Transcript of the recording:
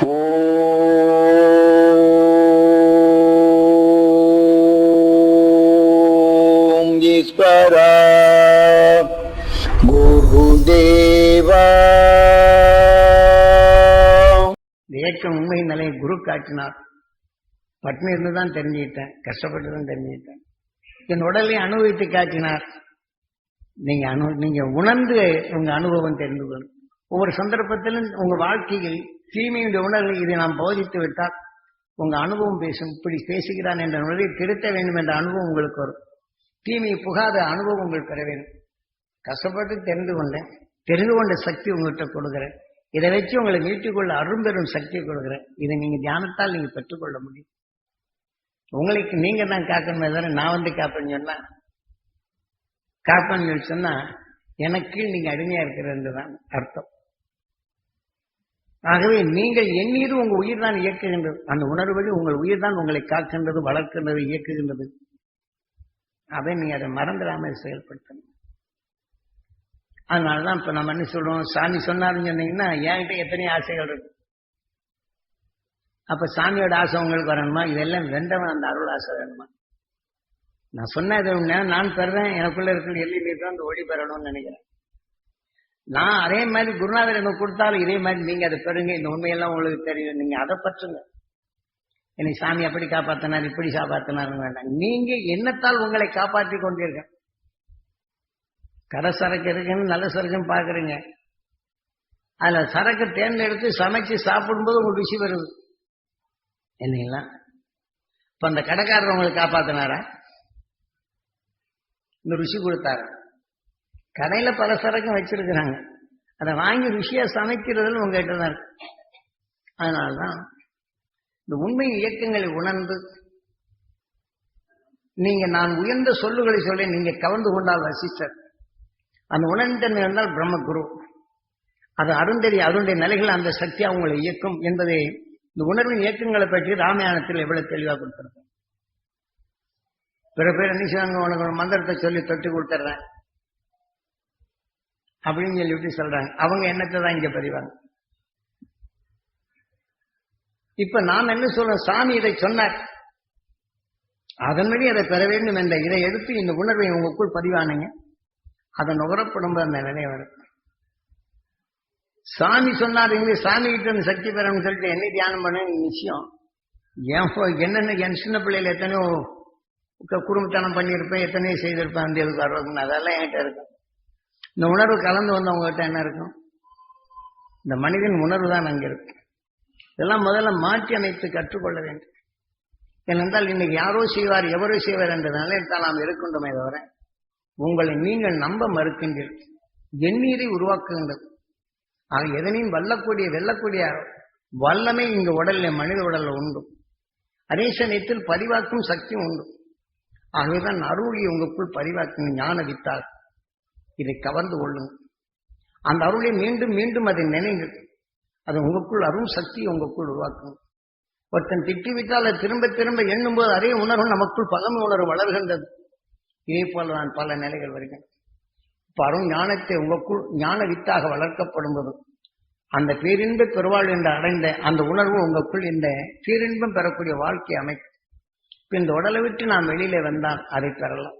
ஓம் ஈஸ்வரா. குருதேவா. இந்த உண்மை நிலையை குரு காட்டினார். பட்னி இருந்துதான் தெரிஞ்சுக்கிட்டேன் கஷ்டப்பட்டு தான் தெரிஞ்சுக்கிட்டேன். என் உடலை அனுபவித்து காட்டினார். நீங்க அனு நீங்க உணர்ந்து உங்க அனுபவம் தெரிந்து கொள்ளும். ஒவ்வொரு சந்தர்ப்பத்திலும் உங்க வாழ்க்கையில் தீமையுடைய உணர்வு இதை நாம் போதித்து விட்டால் உங்க அனுபவம் பேசும். இப்படி பேசுகிறான் என்ற உணர்வை திருத்த வேண்டும் என்ற அனுபவம் உங்களுக்கு வரும். தீமையை புகாத அனுபவம் உங்களுக்கு பெற வேண்டும். கஷ்டப்பட்டு தெரிந்து கொண்டேன். தெரிந்து கொண்ட சக்தி உங்கள்கிட்ட கொடுக்குறேன். இதை வச்சு உங்களை மீட்டுக்கொள்ள அரும்பெரும் சக்தியை கொடுக்குறேன். இதை நீங்க தியானத்தால் நீங்க பெற்றுக்கொள்ள முடியும். உங்களுக்கு நீங்க தான் காக்கணுமே தானே நான் வந்து காப்பேன்னு சொன்னா காப்பேன்னு சொல்லி சொன்னா எனக்கு நீங்க அடிமையா இருக்கிறது தான் அர்த்தம். ஆகவே நீங்கள் எண்ணீது உங்க உயிர் தான் இயக்குகின்றது அந்த உணர்வழி உங்கள் உயிர் தான் உங்களை காக்கின்றது வளர்க்கின்றது இயக்குகின்றது. அதை நீ அதை மறந்துடாம செயல்படுத்தணும். அதனாலதான் இப்ப நம்ம என்ன சொல்றோம்? சாமி சொன்னாருன்னு சொன்னீங்கன்னா என்கிட்ட எத்தனை ஆசைகள் இருக்கு? அப்ப சாமியோட ஆசை உங்களுக்கு வரணுமா? இதெல்லாம் வெண்டவன் அந்த அருள் ஆசை வேணுமா? நான் சொன்னது நான் பெறேன் எனக்குள்ள இருக்கிற எல்லி நீர் தான் அந்த ஒளி பெறணும்னு நினைக்கிறேன். நான் அதே மாதிரி குருநாதர் எனக்கு கொடுத்தாலும் இதே மாதிரி நீங்க அதை பெறுங்க. இந்த உண்மையெல்லாம் உங்களுக்கு தெரியும். நீங்க அதை பற்றுங்க. என்னை சாமி அப்படி காப்பாத்தினார் இப்படி காப்பாத்தினாருன்னு வேண்டாம். நீங்க என்னத்தால் உங்களை காப்பாற்றி கொண்டிருக்க கடை சரக்கு இருக்குன்னு நல்ல சரக்குன்னு பாக்குறீங்க அதுல சரக்கு தேர்ந்தெடுத்து சமைச்சு சாப்பிடும்போது உங்களுக்கு ருசி வருது. என்னங்களா இப்ப அந்த கடைக்காரர் உங்களை காப்பாத்தினாரா? இந்த ருசி கொடுத்தாரு? கடையில பல சரக்கும் வச்சிருக்கிறாங்க. அதை வாங்கி ருசியா சமைக்கிறதுல உங்ககிட்ட தான் இருக்கு. அதனாலதான் இந்த உண்மை இயக்கங்களை உணர்ந்து நீங்க நான் உயர்ந்த சொல்லுகளை சொல்லி நீங்க கவர்ந்து கொண்டால் வசிஷ்டர் அந்த உணர்ந்தன்மை இருந்தால் பிரம்மகுரு. அது அருந்தறி அருடைய நிலைகள் அந்த சக்தியா உங்களை இயக்கும் என்பதை இந்த உணர்வின் இயக்கங்களை பற்றி ராமாயணத்தில் எவ்வளவு தெளிவா கொடுத்துருக்கேன் பிற பேர் என்ன செய்வாங்க? உனக்கு ஒரு மந்திரத்தை சொல்லி தொட்டு கொடுத்துட்றேன் அப்படின்னு சொல்லிவிட்டு சொல்றாங்க. அவங்க எண்ணத்தை தான் இங்க பதிவாங்க. இப்ப நாம் என்ன சொல்றோம் சாமி இதை சொன்னார். அதன்படி அதை பெற வேண்டும் என்ற இதை எடுத்து இந்த உணர்வை உங்களுக்குள் பதிவானுங்க. அதை நுகரப்படும் அந்த நிலை வரும். சாமி சொன்னார் சாமி கிட்ட இருந்து சக்தி பெறணும்னு சொல்லிட்டு என்ன தியானம் பண்ண நிச்சயம் ஏன் என்னென்ன என் சின்ன பிள்ளையில எத்தனையோ குடும்பத்தனம் பண்ணியிருப்பேன் எத்தனையோ செய்திருப்பேன் அந்த இதுக்கு வர்றதுன்னு அதெல்லாம் என்கிட்ட இருக்கும் இந்த உணர்வு கலந்து வந்தவங்ககிட்ட என்ன இருக்கும்? இந்த மனிதன் உணர்வு தான் அங்க இருக்கு. இதெல்லாம் முதல்ல மாற்றி அமைத்து கற்றுக்கொள்ள வேண்டும். ஏனென்றால் இன்னைக்கு யாரோ செய்வார் எவரோ செய்வார் என்றதுனால தான் நாம் இருக்கின்றோமே தவிர உங்களை நீங்கள் நம்ப மறுக்கின்றீர்கள் எண்ணீரை உருவாக்குகின்றது ஆக எதனையும் வல்லக்கூடிய வெல்லக்கூடிய வல்லமை இங்கு உடல்ல மனித உடல்ல உண்டு. அதே சமயத்தில் பதிவாக்கும் சக்தியும் உண்டு. ஆகவேதான் அருளி உங்களுக்குள் பதிவாக்கும் ஞான வித்தாகும் இதை கவர்ந்து கொள்ளுங்க அந்த அருளை மீண்டும் மீண்டும் அதை நினைங்கள் அது உங்களுக்குள் அருள் சக்தியை உங்களுக்குள் உருவாக்கும். ஒருத்தன் திட்டிவிட்டால் அதை திரும்ப திரும்ப எண்ணும் போது அதே உணர்வு நமக்குள் பழமை உணர்வு வளர்கின்றது. இதே போலதான் பல நிலைகள் வருகிறேன் இப்ப அருள் ஞானத்தை உங்களுக்குள் ஞான வித்தாக வளர்க்கப்படும் போது அந்த பேரின்ப பெருவாள் என்று அடைந்த அந்த உணர்வு உங்களுக்குள் இந்த பேரின்பம் பெறக்கூடிய வாழ்க்கை அமைக்கும். இந்த உடலை விட்டு நாம் வெளியில வந்தால் அதை பெறலாம்.